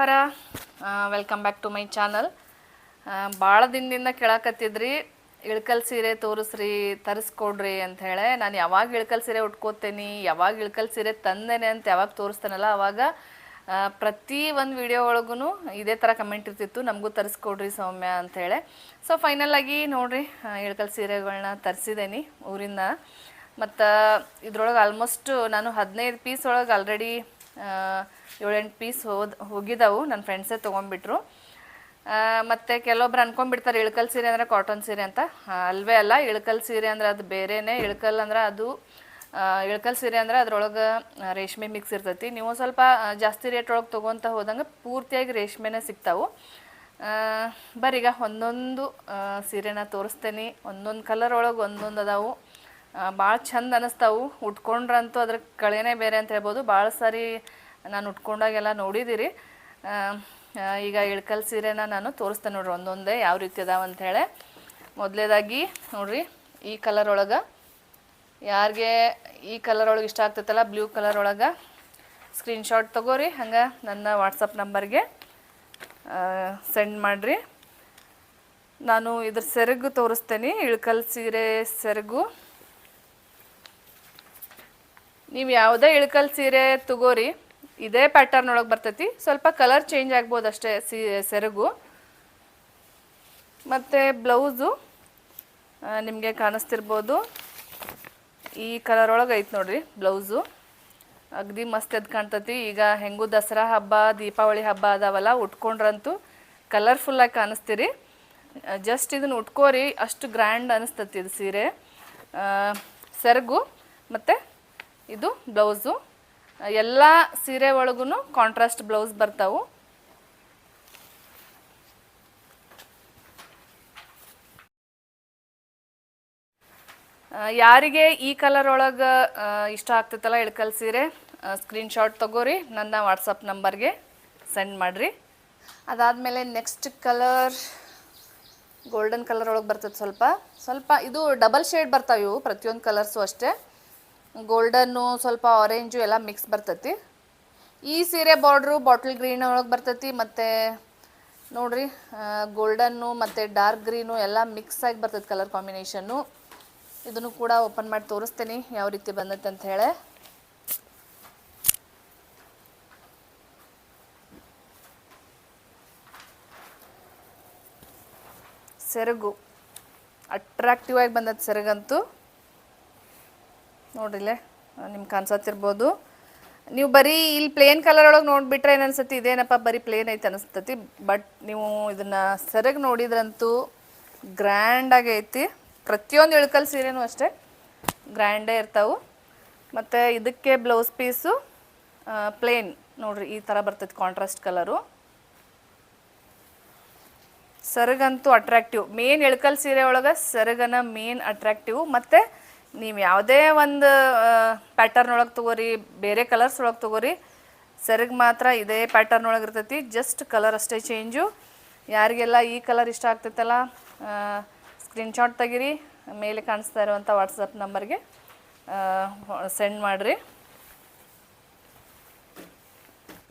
ನಮಸ್ಕಾರ welcome back to my channel ಭಾಳ ದಿನದಿಂದ ಕೇಳಕತ್ತಿದ್ರಿ, ಇಳ್ಕಲ್ ಸೀರೆ ತೋರಿಸ್ರಿ, ತರಿಸ್ಕೊಡ್ರಿ ಅಂತ ಹೇಳಿ. ನಾನು ಯಾವಾಗ ಇಳ್ಕಲ್ ಸೀರೆ ಉಟ್ಕೋತೇನೆ, ಯಾವಾಗ ಇಳ್ಕಲ್ ಸೀರೆ ತಂದೇನೆ ಅಂತ ಯಾವಾಗ ತೋರಿಸ್ತಾನಲ್ಲ, ಅವಾಗ ಪ್ರತಿ ಒಂದು ವಿಡಿಯೋ ಒಳಗೂ ಇದೇ ಥರ ಕಮೆಂಟ್ ಇರ್ತಿತ್ತು. ನಮಗೂ ತರಿಸ್ಕೊಡ್ರಿ ಸೌಮ್ಯ ಅಂಥೇಳಿ ಸೊ ಫೈನಲ್ ಆಗಿ ನೋಡ್ರಿ ಇಳ್ಕಲ್ ಸೀರೆಗಳನ್ನ ತರಿಸಿದ್ದೇನೆ ಊರಿಂದ. ಮತ್ತು ಇದ್ರೊಳಗೆ ಆಲ್ಮೋಸ್ಟ್ ನಾನು ಹದಿನೈದು ಪೀಸ್ ಒಳಗೆ ಆಲ್ರೆಡಿ ಏಳೆಂಟು ಪೀಸ್ ಹೋದ್ ಹೋಗಿದ್ದಾವು ನನ್ನ ಫ್ರೆಂಡ್ಸೇ ತೊಗೊಂಡ್ಬಿಟ್ರು. ಮತ್ತು ಕೆಲವೊಬ್ರು ಅನ್ಕೊಂಡ್ಬಿಡ್ತಾರೆ, ಇಳಕಲ್ ಸೀರೆ ಅಂದರೆ ಕಾಟನ್ ಸೀರೆ ಅಂತ. ಅಲ್ವೇ ಅಲ್ಲ, ಇಳಕಲ್ ಸೀರೆ ಅಂದರೆ ಅದು ಬೇರೆನೇ. ಇಳಕಲ್ ಅಂದ್ರೆ ಅದು ಇಳಕಲ್ ಸೀರೆ ಅಂದರೆ ಅದ್ರೊಳಗೆ ರೇಷ್ಮೆ ಮಿಕ್ಸ್ ಇರ್ತೈತಿ. ನೀವು ಸ್ವಲ್ಪ ಜಾಸ್ತಿ ರೇಟ್ ಒಳಗೆ ತೊಗೊತ ಹೋದಂಗೆ ಪೂರ್ತಿಯಾಗಿ ರೇಷ್ಮೆನೇ ಸಿಗ್ತಾವೆ. ಬರೀಗ ಒಂದೊಂದು ಸೀರೆನ ತೋರಿಸ್ತೇನೆ. ಒಂದೊಂದು ಕಲರ್ ಒಳಗೆ ಒಂದೊಂದು ಅದಾವು. ಭಾಳ ಚಂದ ಅನ್ನಿಸ್ತಾವು ಉಟ್ಕೊಂಡ್ರಂತೂ ಅದ್ರ ಕಳೆನೇ ಬೇರೆ ಅಂತ ಹೇಳ್ಬೋದು. ಭಾಳ ಸಾರಿ ನಾನು ಉಟ್ಕೊಂಡಾಗೆಲ್ಲ ನೋಡಿದ್ದೀರಿ ಈಗ ಇಳ್ಕಲ್ ಸೀರೆನ ನಾನು ತೋರಿಸ್ತೇನೆ ನೋಡ್ರಿ, ಒಂದೊಂದೇ ಯಾವ ರೀತಿ ಅದಾವ ಅಂಥೇಳಿ ಮೊದಲೇದಾಗಿ ನೋಡ್ರಿ, ಈ ಕಲರ್ ಒಳಗೆ ಯಾರಿಗೆ ಈ ಕಲರ್ ಒಳಗೆ ಇಷ್ಟ ಆಗ್ತೈತಲ್ಲ ಬ್ಲೂ ಕಲರ್ ಒಳಗೆ ಸ್ಕ್ರೀನ್ಶಾಟ್ ತಗೋರಿ, ಹಂಗೆ ನನ್ನ ವಾಟ್ಸಪ್ ನಂಬರ್ಗೆ ಸೆಂಡ್ ಮಾಡಿರಿ. ನಾನು ಇದ್ರ ಸೆರಗು ತೋರಿಸ್ತೇನೆ, ಇಳ್ಕಲ್ ಸೀರೆ ಸೆರಗು. ನೀವು ಯಾವುದೇ ಇಳ್ಕಲ್ ಸೀರೆ ತಗೋರಿ, ಇದೇ ಪ್ಯಾಟರ್ನ್ ಒಳಗೆ ಬರ್ತೈತಿ. ಸ್ವಲ್ಪ ಕಲರ್ ಚೇಂಜ್ ಆಗ್ಬೋದು ಅಷ್ಟೇ ಸೀ, ಸೆರಗು. ಮತ್ತು ಬ್ಲೌಸು ನಿಮಗೆ ಕಾಣಿಸ್ತಿರ್ಬೋದು. ಈ ಕಲರ್ ಒಳಗೆ ಐತೆ ನೋಡ್ರಿ ಬ್ಲೌಸು ಅಗ್ದಿ ಮಸ್ತ್ ಎದ್ದು ಕಾಣ್ತತಿ. ಈಗ ಹೆಂಗೂ ದಸರಾ ಹಬ್ಬ, ದೀಪಾವಳಿ ಹಬ್ಬ ಅದಾವಲ್ಲ, ಉಟ್ಕೊಂಡ್ರಂತೂ ಕಲರ್ಫುಲ್ಲಾಗಿ ಕಾಣಿಸ್ತೀರಿ. ಜಸ್ಟ್ ಇದನ್ನು ಉಟ್ಕೋರಿ, ಅಷ್ಟು ಗ್ರ್ಯಾಂಡ್ ಅನಿಸ್ತತಿ ಇದು ಸೀರೆ. ಸೆರಗು, ಮತ್ತು ಇದು ಬ್ಲೌಸು. ಎಲ್ಲ ಸೀರೆ ಒಳಗೂ ಕಾಂಟ್ರಾಸ್ಟ್ ಬ್ಲೌಸ್ ಬರ್ತಾವು. ಯಾರಿಗೆ ಈ ಕಲರ್ ಒಳಗೆ ಇಷ್ಟ ಆಗ್ತೈತಲ್ಲ ಇಳ್ಕಲ್ ಸೀರೆ ಸ್ಕ್ರೀನ್ಶಾಟ್ ತಗೋರಿ, ನನ್ನ ವಾಟ್ಸಪ್ ನಂಬರ್ಗೆ ಸೆಂಡ್ ಮಾಡಿರಿ. ಅದಾದಮೇಲೆ ನೆಕ್ಸ್ಟ್ ಕಲರ್ ಗೋಲ್ಡನ್ ಕಲರ್ ಒಳಗೆ ಬರ್ತದೆ ಸ್ವಲ್ಪ. ಸ್ವಲ್ಪ ಇದು ಡಬಲ್ ಶೇಡ್ ಬರ್ತಾವೆ ಇವು, ಪ್ರತಿಯೊಂದು ಕಲರ್ಸು ಅಷ್ಟೇ. ಗೋಲ್ಡನ್ನು ಸ್ವಲ್ಪ ಆರೆಂಜು ಎಲ್ಲ ಮಿಕ್ಸ್ ಬರ್ತೈತಿ. ಈ ಸೀರೆ ಬಾರ್ಡ್ರು ಬಾಟಲ್ ಗ್ರೀನ್ ಒಳಗೆ ಬರ್ತೈತಿ ಮತ್ತು ನೋಡ್ರಿ ಗೋಲ್ಡನ್ನು ಮತ್ತು ಡಾರ್ಕ್ ಗ್ರೀನು ಎಲ್ಲ ಮಿಕ್ಸ್ ಆಗಿ ಬರ್ತೈತಿ ಕಲರ್ ಕಾಂಬಿನೇಷನ್ನು ಇದನ್ನು ಕೂಡ ಓಪನ್ ಮಾಡಿ ತೋರಿಸ್ತೀನಿ ಯಾವ ರೀತಿ ಬಂದೈತೆ ಅಂತ ಹೇಳಿ. ಸೆರಗು. ಅಟ್ರಾಕ್ಟಿವ್ ಆಗಿ ಬಂದದ ಸೆರಗಂತೂ. ನೋಡ್ರಿಲೆ, ನಿಮ್ಗೆ ಕಾಣಿಸತ್ತಿರ್ಬೋದು. ನೀವು ಬರೀ ಇಲ್ಲಿ ಪ್ಲೇನ್ ಕಲರ್ ಒಳಗೆ ನೋಡಿಬಿಟ್ರೆ ಏನು ಇದೇನಪ್ಪ ಬರೀ ಪ್ಲೇನ್ ಐತೆ ಅನಿಸ್ತತಿ ಬಟ್ ನೀವು ಇದನ್ನು ಸರಿಯಾಗಿ ನೋಡಿದ್ರಂತೂ ಗ್ರ್ಯಾಂಡಾಗಿ ಐತಿ. ಪ್ರತಿಯೊಂದು ಇಳ್ಕಲ್ ಸೀರೆನೂ ಅಷ್ಟೇ ಗ್ರ್ಯಾಂಡೇ ಇರ್ತಾವೆ. ಮತ್ತು ಇದಕ್ಕೆ ಬ್ಲೌಸ್ ಪೀಸು ಪ್ಲೇನ್ ನೋಡ್ರಿ, ಈ ಥರ ಬರ್ತೈತಿ ಕಾಂಟ್ರಾಸ್ಟ್ ಕಲರು ಸೆರಗಂತೂ ಅಟ್ರಾಕ್ಟಿವ್ ಮೇನ್ ಇಳ್ಕಲ್ ಸೀರೆ ಒಳಗೆ ಸೆರಗನ ಮೇನ್ ಅಟ್ರಾಕ್ಟಿವ್ ಮತ್ತು ನೀವು ಯಾವುದೇ ಒಂದು ಪ್ಯಾಟರ್ನ್ ಒಳಗೆ ತಗೋರಿ, ಬೇರೆ ಕಲರ್ಸ್ ಒಳಗೆ ತಗೋರಿ, ಸೆರಗ್ ಮಾತ್ರ ಇದೇ ಪ್ಯಾಟರ್ನ್ ಒಳಗೆ ಇರ್ತೈತಿ. ಜಸ್ಟ್ ಕಲರ್ ಅಷ್ಟೇ ಚೇಂಜು ಯಾರಿಗೆಲ್ಲ ಈ ಕಲರ್ ಇಷ್ಟ ಆಗ್ತೈತಲ್ಲ ಸ್ಕ್ರೀನ್ಶಾಟ್ ತೆಗಿರಿ, ಮೇಲೆ ಕಾಣಿಸ್ತಾ ಇರುವಂಥ ವಾಟ್ಸಪ್ ನಂಬರ್ಗೆ ಸೆಂಡ್ ಮಾಡಿರಿ.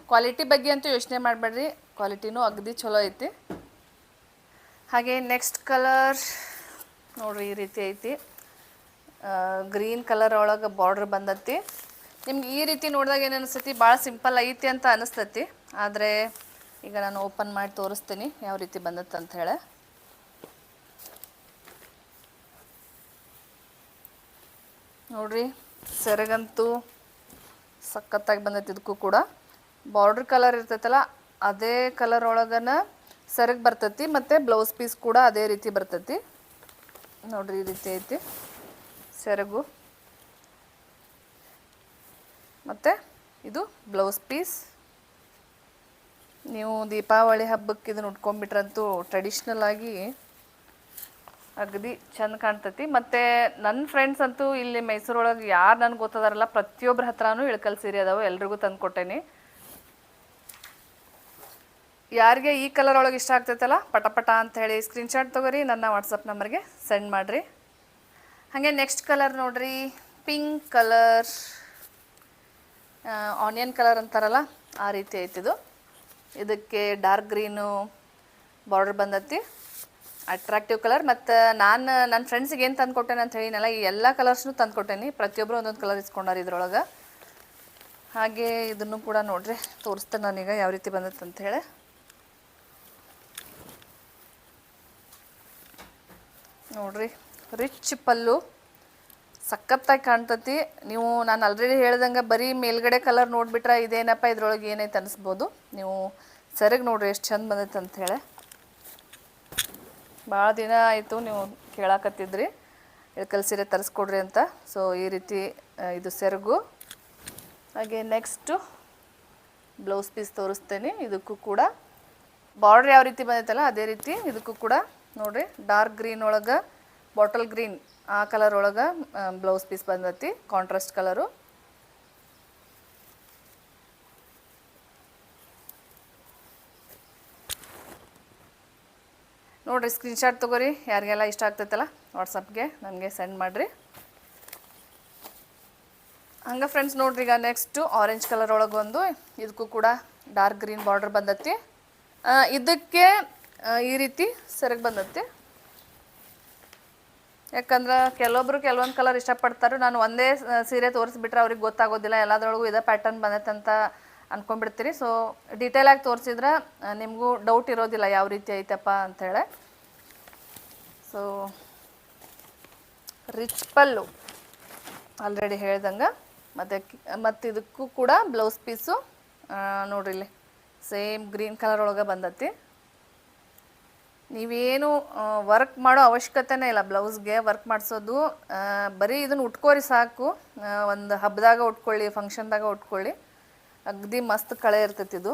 ಕ್ವಾಲಿಟಿ ಬಗ್ಗೆ ಅಂತೂ ಯೋಚನೆ ಮಾಡಬೇಡ್ರಿ. ಕ್ವಾಲಿಟಿನೂ ಅಗದಿ ಚಲೋ ಐತಿ. ಹಾಗೆ ನೆಕ್ಸ್ಟ್ ಕಲರ್ ನೋಡ್ರಿ, ಈ ರೀತಿ ಐತಿ. ಗ್ರೀನ್ ಕಲರ್ ಒಳಗೆ ಬಾರ್ಡ್ರ್ ಬಂದತಿ. ನಿಮ್ಗೆ ಈ ರೀತಿ ನೋಡಿದಾಗ ಏನು ಅನಿಸ್ತೈತಿ ಭಾಳ ಸಿಂಪಲ್ ಐತಿ ಅಂತ ಅನಿಸ್ತೈತಿ ಆದರೆ ಈಗ ನಾನು ಓಪನ್ ಮಾಡಿ ತೋರಿಸ್ತೀನಿ ಯಾವ ರೀತಿ ಬಂದತ್ತೆ ಅಂತ ಹೇಳಿ. ನೋಡ್ರಿ, ಸೆರಗಂತೂ ಸಖತ್ತಾಗಿ ಬಂದೈತಿ ಇದಕ್ಕೂ ಕೂಡ. ಬಾರ್ಡ್ರ್ ಕಲರ್ ಇರ್ತೈತಲ್ಲ, ಅದೇ ಕಲರ್ ಒಳಗನ ಸೆರಗ್ ಬರ್ತೈತಿ, ಮತ್ತು ಬ್ಲೌಸ್ ಪೀಸ್ ಕೂಡ ಅದೇ ರೀತಿ ಬರ್ತೈತಿ. ನೋಡ್ರಿ, ಈ ರೀತಿ ಐತಿ. ಸೆರಗು. ಮತ್ತು ಇದು ಬ್ಲೌಸ್ ಪೀಸ್. ನೀವು ದೀಪಾವಳಿ ಹಬ್ಬಕ್ಕೆ ಇದನ್ನು ಉಟ್ಕೊಂಡ್ಬಿಟ್ರಂತೂ ಟ್ರೆಡಿಷ್ನಲ್ ಆಗಿ ಅಗದಿ ಚೆಂದ ಕಾಣ್ತೈತಿ. ಮತ್ತು ನನ್ನ ಫ್ರೆಂಡ್ಸ್ ಅಂತೂ ಇಲ್ಲಿ ಮೈಸೂರೊಳಗೆ ಯಾರು ನನಗೆ ಗೊತ್ತದಾರಲ್ಲ ಪ್ರತಿಯೊಬ್ಬರ ಹತ್ರನೂ ಇಳ್ಕಲ್ ಸೀರೆ ಅದಾವೆ, ಎಲ್ರಿಗೂ ತಂದು ಕೊಟ್ಟೇನಿ. ಯಾರಿಗೆ ಈ ಕಲರ್ ಒಳಗೆ ಇಷ್ಟ ಆಗ್ತೈತಲ್ಲ, ಪಟ ಅಂತ ಹೇಳಿ ಸ್ಕ್ರೀನ್ಶಾಟ್ ತೊಗೊರಿ, ನನ್ನ ವಾಟ್ಸಪ್ ನಂಬರ್ಗೆ ಸೆಂಡ್ ಮಾಡಿರಿ. ಹಾಗೆ ನೆಕ್ಸ್ಟ್ ಕಲರ್ ನೋಡ್ರಿ. ಪಿಂಕ್ ಕಲರ್ ಆನಿಯನ್ ಕಲರ್ ಅಂತಾರಲ್ಲ, ಆ ರೀತಿ ಐತಿದು. ಇದಕ್ಕೆ ಡಾರ್ಕ್ ಗ್ರೀನು ಬಾರ್ಡರ್ ಬಂದತಿ. ಅಟ್ರಾಕ್ಟಿವ್ ಕಲರ್ ಮತ್ತು ನಾನು ನನ್ನ ಫ್ರೆಂಡ್ಸಿಗೆ ಏನು ತಂದು ಕೊಟ್ಟೇನೆ ಅಂತ ಹೇಳಿನಲ್ಲ, ಈ ಎಲ್ಲ ಕಲರ್ಸ್ನು ತಂದು ಕೊಟ್ಟೇನಿ. ಪ್ರತಿಯೊಬ್ಬರು ಒಂದೊಂದು ಕಲರ್ ಇಸ್ಕೊಂಡಾರ ಇದ್ರೊಳಗೆ. ಹಾಗೆ ಇದನ್ನು ಕೂಡ ನೋಡ್ರಿ, ತೋರಿಸ್ತೇನೆ ನಾನೀಗ ಯಾವ ರೀತಿ ಬಂದತ್ತೆ ಅಂತ ಹೇಳಿ. ನೋಡ್ರಿ. ರಿಚ್ ಪಲ್ಲು. ಸಖತ್ತಾಗಿ ಕಾಣ್ತತಿ. ನೀವು ನಾನು ಆಲ್ರೆಡಿ ಹೇಳ್ದಂಗೆ ಬರೀ ಮೇಲ್ಗಡೆ ಕಲರ್ ನೋಡಿಬಿಟ್ರೆ ಇದೇನಪ್ಪ ಇದ್ರೊಳಗೆ ಏನೈತೆ ಅನಿಸ್ಬೋದು ನೀವು ಸರಿಗೆ ನೋಡ್ರಿ ಎಷ್ಟು ಚಂದ ಬಂದೈತೆ ಅಂಥೇಳಿ ಭಾಳ ದಿನ ಆಯಿತು ನೀವು ಕೇಳಾಕತ್ತಿದ್ರಿ. ಇಳ್ಕಲ್ ಸೀರೆ ತರಿಸ್ಕೊಡ್ರಿ ಅಂತ. ಸೊ ಈ ರೀತಿ ಇದು ಸೆರಗು. ಹಾಗೆ ನೆಕ್ಸ್ಟು ಬ್ಲೌಸ್ ಪೀಸ್ ತೋರಿಸ್ತೇನೆ. ಇದಕ್ಕೂ ಕೂಡ ಬಾರ್ಡ್ರ್ ಯಾವ ರೀತಿ ಬಂದೈತಲ್ಲ, ಅದೇ ರೀತಿ ಇದಕ್ಕೂ ಕೂಡ ನೋಡ್ರಿ. ಡಾರ್ಕ್ ಗ್ರೀನ್ ಒಳಗೆ ಬಾಟಲ್ ಗ್ರೀನ್ ಆ ಕಲರ್ ಒಳಗೆ ಬ್ಲೌಸ್ ಪೀಸ್ ಬಂದತಿ ಕಾಂಟ್ರಾಸ್ಟ್ ಕಲರು. ನೋಡ್ರಿ ಸ್ಕ್ರೀನ್ಶಾಟ್ ತೊಗೊರಿ, ಯಾರಿಗೆಲ್ಲ ಇಷ್ಟ ಆಗ್ತೈತಲ್ಲ ವಾಟ್ಸಪ್ಗೆ ನನಗೆ ಸೆಂಡ್ ಮಾಡಿರಿ. ಹಂಗೆ ಫ್ರೆಂಡ್ಸ್ ನೋಡ್ರಿ, ಈಗ ನೆಕ್ಸ್ಟು ಆರೆಂಜ್ ಕಲರ್ ಒಳಗೆ ಒಂದು, ಇದಕ್ಕೂ ಕೂಡ ಡಾರ್ಕ್ ಗ್ರೀನ್ ಬಾರ್ಡರ್ ಬಂದತಿ. ಇದಕ್ಕೆ ಈ ರೀತಿ ಸೆರಗ್ ಬಂದತಿ. ಯಾಕಂದ್ರೆ ಕೆಲವೊಬ್ರು ಕೆಲವೊಂದು ಕಲರ್ ಇಷ್ಟಪಡ್ತಾರೆ. ನಾನು ಒಂದೇ ಸೀರೆ ತೋರಿಸ್ಬಿಟ್ರೆ ಅವ್ರಿಗೆ ಗೊತ್ತಾಗೋದಿಲ್ಲ. ಎಲ್ಲದ್ರೊಳಗೂ ಇದೇ ಪ್ಯಾಟರ್ನ್ ಬಂದೈತೆ ಅಂತ ಅನ್ಕೊಂಡ್ಬಿಡ್ತೀರಿ. ಸೊ ಡೀಟೇಲಾಗಿ ತೋರಿಸಿದ್ರೆ ನಿಮಗೂ ಡೌಟ್ ಇರೋದಿಲ್ಲ ಯಾವ ರೀತಿ ಐತಪ್ಪ ಅಂಥೇಳಿ ಸೊ ರಿಚ್ ಪಲ್ಲು ಆಲ್ರೆಡಿ ಹೇಳ್ದಂಗೆ. ಮತ್ತು ಮತ್ತು ಇದಕ್ಕೂ ಕೂಡ ಬ್ಲೌಸ್ ಪೀಸು ನೋಡ್ರಿ ಇಲ್ಲಿ. ಸೇಮ್ ಗ್ರೀನ್ ಕಲರ್ ಒಳಗೆ ಬಂದತಿ. ನೀವೇನು ವರ್ಕ್ ಮಾಡೋ ಅವಶ್ಯಕತೆನೇ ಇಲ್ಲ ಬ್ಲೌಸ್ಗೆ ವರ್ಕ್ ಮಾಡಿಸೋದು. ಬರೀ ಇದನ್ನು ಉಟ್ಕೋರಿ ಸಾಕು. ಒಂದು ಹಬ್ಬದಾಗ ಉಟ್ಕೊಳ್ಳಿ ಫಂಕ್ಷನ್ದಾಗ ಉಟ್ಕೊಳ್ಳಿ. ಅಗದಿ ಮಸ್ತ್ ಕಳೆ ಇರ್ತೈತಿ ಇದು.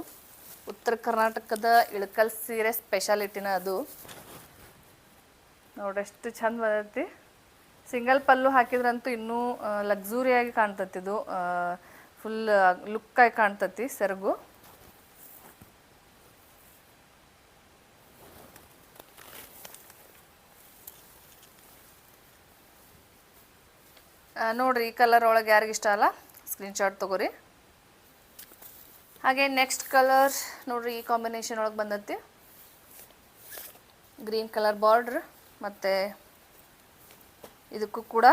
ಉತ್ತರ ಕರ್ನಾಟಕದ ಇಳಕಲ್ ಸೀರೆ ಸ್ಪೆಷಾಲಿಟಿನ ಅದು. ನೋಡ್ರಿ ಎಷ್ಟು ಚಂದ ಬಂದೈತಿ ಸಿಂಗಲ್ ಪಲ್ಲು ಹಾಕಿದ್ರಂತೂ ಇನ್ನೂ ಲಕ್ಸುರಿಯಾಗಿ ಕಾಣ್ತತಿ ಇದು. ಫುಲ್ ಲುಕ್ಕಾಗಿ ಕಾಣ್ತತಿ ಸೆರಗು. ನೋಡ್ರಿ ಈ ಕಲರ್ ಒಳಗೆ ಯಾರಿಗೆ ಇಷ್ಟ ಅಲ್ಲ? ಸ್ಕ್ರೀನ್ಶಾಟ್ ತಗೋರಿ. ಹಾಗೆ ನೆಕ್ಸ್ಟ್ ಕಲರ್ ನೋಡ್ರಿ ಈ ಕಾಂಬಿನೇಷನ್ ಒಳಗೆ ಬಂದತಿ. ಗ್ರೀನ್ ಕಲರ್ ಬಾರ್ಡ್ರ್ ಮತ್ತು ಇದಕ್ಕೂ ಕೂಡ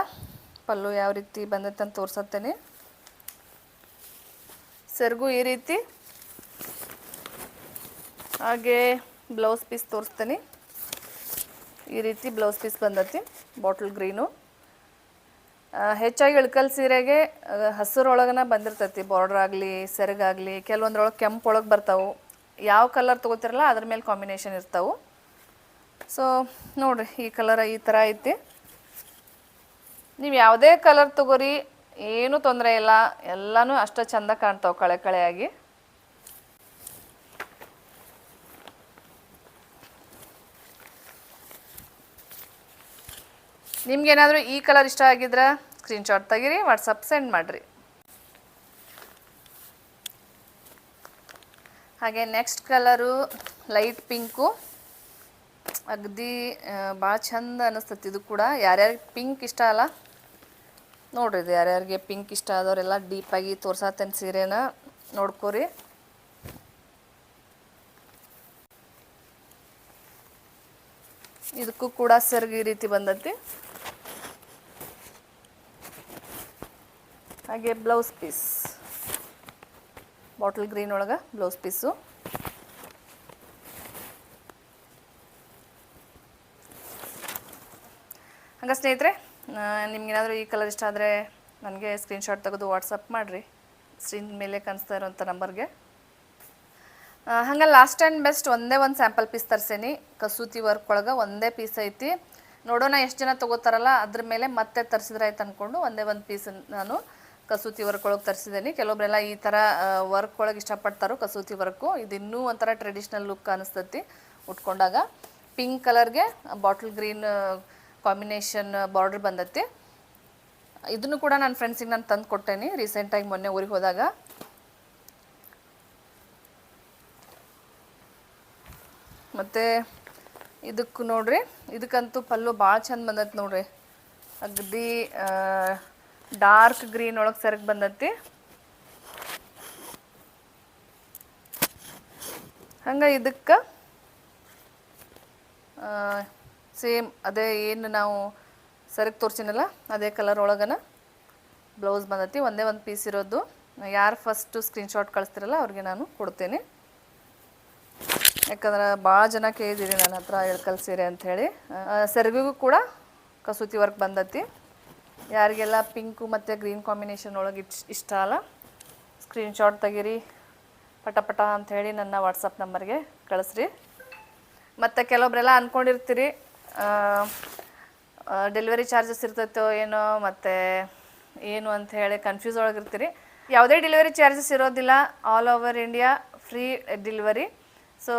ಪಲ್ಲು ಯಾವ ರೀತಿ ಬಂದೈತೆ ಅಂತ ತೋರ್ಸತ್ತೇನೆ. ಸೆರಗು ಈ ರೀತಿ. ಹಾಗೆ ಬ್ಲೌಸ್ ಪೀಸ್ ತೋರಿಸ್ತೇನೆ ಈ ರೀತಿ ಬ್ಲೌಸ್ ಪೀಸ್ ಬಂದತಿ ಬಾಟಲ್ ಗ್ರೀನು ಹೆಚ್ಚಾಗಿ ಇಳ್ಕಲ್ ಸೀರೆಗೆ ಹಸಿರೊಳಗನ ಬಂದಿರ್ತೈತಿ. ಬಾರ್ಡ್ರ್ ಆಗಲಿ, ಸೆರಗಾಗಲಿ, ಕೆಲವೊಂದ್ರೊಳಗೆ ಕೆಂಪು ಒಳಗೆ ಬರ್ತಾವೆ. ಯಾವ ಕಲರ್ ತೊಗೋತಿರಲ್ಲ, ಅದ್ರ ಮೇಲೆ ಕಾಂಬಿನೇಷನ್ ಇರ್ತಾವೆ. ಸೊ ನೋಡ್ರಿ, ಈ ಕಲರ್ ಈ ಥರ ಐತಿ. ನೀವು ಯಾವುದೇ ಕಲರ್ ತಗೋರಿ, ಏನೂ ತೊಂದರೆ ಇಲ್ಲ. ಎಲ್ಲನೂ ಅಷ್ಟು ಚಂದ ಕಾಣ್ತಾವೆ ಕಳೆ ಕಳೆಯಾಗಿ. ನಿಮ್ಗೇನಾದರೂ ಈ ಕಲರ್ ಇಷ್ಟ ಆಗಿದ್ರೆ? ಸ್ಕ್ರೀನ್ಶಾಟ್ ತೆಗೀರಿ ವಾಟ್ಸಪ್ ಸೆಂಡ್ ಮಾಡಿರಿ. ಹಾಗೆ ನೆಕ್ಸ್ಟ್ ಕಲರು ಲೈಟ್ ಪಿಂಕು ಅಗದಿ ಭಾಳ ಚಂದ ಅನ್ನಿಸ್ತತಿ ಇದು ಕೂಡ. ಯಾರ್ಯಾರಿಗೆ ಪಿಂಕ್ ಇಷ್ಟ ಅಲ್ಲ, ನೋಡ್ರಿ ಇದು ಯಾರ್ಯಾರಿಗೆ ಪಿಂಕ್ ಇಷ್ಟ ಆದವರೆಲ್ಲ ಡೀಪಾಗಿ ತೋರ್ಸತ್ತೆ ಸೀರೆನ ನೋಡ್ಕೋರಿ. ಇದಕ್ಕೂ ಕೂಡ ಸರ್ಗಿ ರೀತಿ ಬಂದತಿ. ಹಾಗೆ ಬ್ಲೌಸ್ ಪೀಸ್ ಬಾಟಲ್ ಗ್ರೀನ್ ಒಳಗೆ ಬ್ಲೌಸ್ ಪೀಸು ಹಂಗೆ ಸ್ನೇಹಿತರೆ ನಿಮ್ಗೇನಾದರೂ ಈ ಕಲರ್ ಇಷ್ಟ ಆದರೆ ನನಗೆ ಸ್ಕ್ರೀನ್ಶಾಟ್ ತೆಗೆದು ವಾಟ್ಸಪ್ ಮಾಡಿರಿ. ಸ್ಕ್ರೀನ್ ಮೇಲೆ ಕಾಣಿಸ್ತಾ ಇರೋಂಥ ನಂಬರ್ಗೆ. ಹಂಗೆ ಲಾಸ್ಟ್ ಆ್ಯಂಡ್ ಬೆಸ್ಟ್ ಒಂದೇ ಒಂದು ಸ್ಯಾಂಪಲ್ ಪೀಸ್ ತರಿಸೇನಿ. ಕಸೂತಿ ವರ್ಕ್ ಒಳಗೆ ಒಂದೇ ಪೀಸ್ ಐತಿ. ನೋಡೋಣ ಎಷ್ಟು ಜನ ತೊಗೋತಾರಲ್ಲ, ಅದ್ರ ಮೇಲೆ ಮತ್ತೆ ತರಿಸಿದ್ರೆ ಆಯ್ತು ಅಂದ್ಕೊಂಡು ಒಂದೇ ಒಂದು ಪೀಸನ್ನು ನಾನು ಕಸೂತಿ ವರ್ಕ್ ಒಳಗೆ ತರಿಸಿದ್ದೀನಿ ಕೆಲವೊಬ್ಬರೆಲ್ಲ ಈ ಥರ ವರ್ಕ್ ಒಳಗೆ ಇಷ್ಟಪಡ್ತಾರೋ ಕಸೂತಿ ವರ್ಕು ಇದು ಇನ್ನೂ ಒಂಥರ ಟ್ರೆಡಿಷ್ನಲ್ ಲುಕ್ ಅನಿಸ್ತತಿ ಉಟ್ಕೊಂಡಾಗ. ಪಿಂಕ್ ಕಲರ್ಗೆ ಬಾಟಲ್ ಗ್ರೀನ್ ಕಾಂಬಿನೇಷನ್ ಬಾರ್ಡರ್ ಬಂದತಿ. ಇದನ್ನು ಕೂಡ ನನ್ನ ಫ್ರೆಂಡ್ಸಿಗೆ ನಾನು ತಂದು ಕೊಟ್ಟೇನಿ ರೀಸೆಂಟಾಗಿ ಮೊನ್ನೆ ಊರಿಗೆ ಹೋದಾಗ. ಮತ್ತು ಇದಕ್ಕೂ ನೋಡ್ರಿ, ಇದಕ್ಕಂತೂ ಪಲ್ಲು ಭಾಳ ಚಂದ ಬಂದೈತೆ ನೋಡ್ರಿ. ಅಗದಿ ಡಾರ್ಕ್ ಗ್ರೀನ್ ಒಳಗೆ ಸರಿಗೆ ಬಂದತಿ. ಹಂಗೆ ಇದಕ್ಕೆ ಸೇಮ್ ಅದೇ ಏನು ನಾವು ಸರಿಗೆ ತೋರಿಸಿನಲ್ಲ, ಅದೇ ಕಲರ್ ಒಳಗನ ಬ್ಲೌಸ್ ಬಂದತಿ. ಒಂದೇ ಒಂದು ಪೀಸ್ ಇರೋದು. ಯಾರು ಫಸ್ಟು ಸ್ಕ್ರೀನ್ಶಾಟ್ ಕಳಿಸ್ತಿರಲ್ಲ ಅವ್ರಿಗೆ ನಾನು ಕೊಡ್ತೇನೆ. ಯಾಕಂದ್ರೆ ಭಾಳ ಜನ ಕೇಳಿದ್ದೀರಿ ನನ್ನ ಹತ್ರ ಎಳ್ಕಲ್ ಸೀರೆ ಅಂಥೇಳಿ ಸೆರಗಿಗೂ ಕೂಡ ಕಸೂತಿ ವರ್ಕ್ ಬಂದೈತಿ. ಯಾರಿಗೆಲ್ಲ ಪಿಂಕು ಮತ್ತು ಗ್ರೀನ್ ಕಾಂಬಿನೇಷನ್ ಒಳಗೆ ಇಟ್ ಇಷ್ಟ ಅಲ್ಲ ಸ್ಕ್ರೀನ್ಶಾಟ್ ತೆಗೀರಿ, ಪಟ ಪಟ ಅಂಥೇಳಿ ನನ್ನ ವಾಟ್ಸಪ್ ನಂಬರ್ಗೆ ಕಳಿಸ್ರಿ. ಮತ್ತು ಕೆಲವೊಬ್ರೆಲ್ಲ ಅಂದ್ಕೊಂಡಿರ್ತೀರಿ ಡೆಲಿವರಿ ಚಾರ್ಜಸ್ ಇರ್ತೈತೋ ಏನೋ ಮತ್ತು ಏನು ಅಂತ ಹೇಳಿ ಕನ್ಫ್ಯೂಸ್ ಒಳಗಿರ್ತೀರಿ. ಯಾವುದೇ ಡೆಲಿವರಿ ಚಾರ್ಜಸ್ ಇರೋದಿಲ್ಲ all over India free delivery so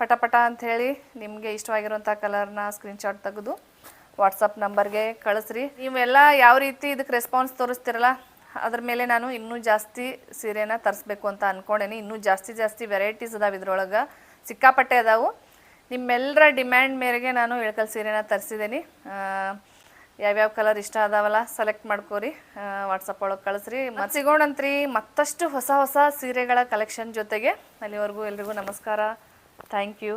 ಪಟ ಪಟ ಅಂಥೇಳಿ ನಿಮಗೆ ಇಷ್ಟವಾಗಿರುವಂಥ ಕಲರ್ನ ಸ್ಕ್ರೀನ್ಶಾಟ್ ತೆಗೆದು ವಾಟ್ಸಪ್ ನಂಬರ್ಗೆ ಕಳಿಸ್ರಿ. ನೀವೆಲ್ಲ ಯಾವ ರೀತಿ ಇದಕ್ಕೆ ರೆಸ್ಪಾನ್ಸ್ ತೋರಿಸ್ತಿರಲ್ಲ, ಅದ್ರ ಮೇಲೆ ನಾನು ಇನ್ನೂ ಜಾಸ್ತಿ ಸೀರೆನ ತರಿಸ್ಬೇಕು ಅಂತ ಅಂದ್ಕೊಂಡೇನಿ ಇನ್ನೂ ಜಾಸ್ತಿ ಜಾಸ್ತಿ ವೆರೈಟೀಸ್ ಅದಾವೆ ಇದ್ರೊಳಗೆ. ಸಿಕ್ಕಾಪಟ್ಟೆ ಅದಾವು. ನಿಮ್ಮೆಲ್ಲರ ಡಿಮ್ಯಾಂಡ್ ಮೇರೆಗೆ ನಾನು ಇಳ್ಕಲ್ ಸೀರೆನ ತರಿಸಿದ್ದೀನಿ ಯಾವ್ಯಾವ ಕಲರ್ ಇಷ್ಟ ಅದಾವಲ್ಲ ಸೆಲೆಕ್ಟ್ ಮಾಡ್ಕೋರಿ. ವಾಟ್ಸಪ್ ಒಳಗೆ ಕಳಿಸ್ರಿ. ಮತ್ತೆ ಸಿಗೋಣಂತ್ರಿ. ಮತ್ತಷ್ಟು ಹೊಸ ಹೊಸ ಸೀರೆಗಳ ಕಲೆಕ್ಷನ್ ಜೊತೆಗೆ ಅಲ್ಲಿವರೆಗೂ ಎಲ್ರಿಗೂ ನಮಸ್ಕಾರ. Thank you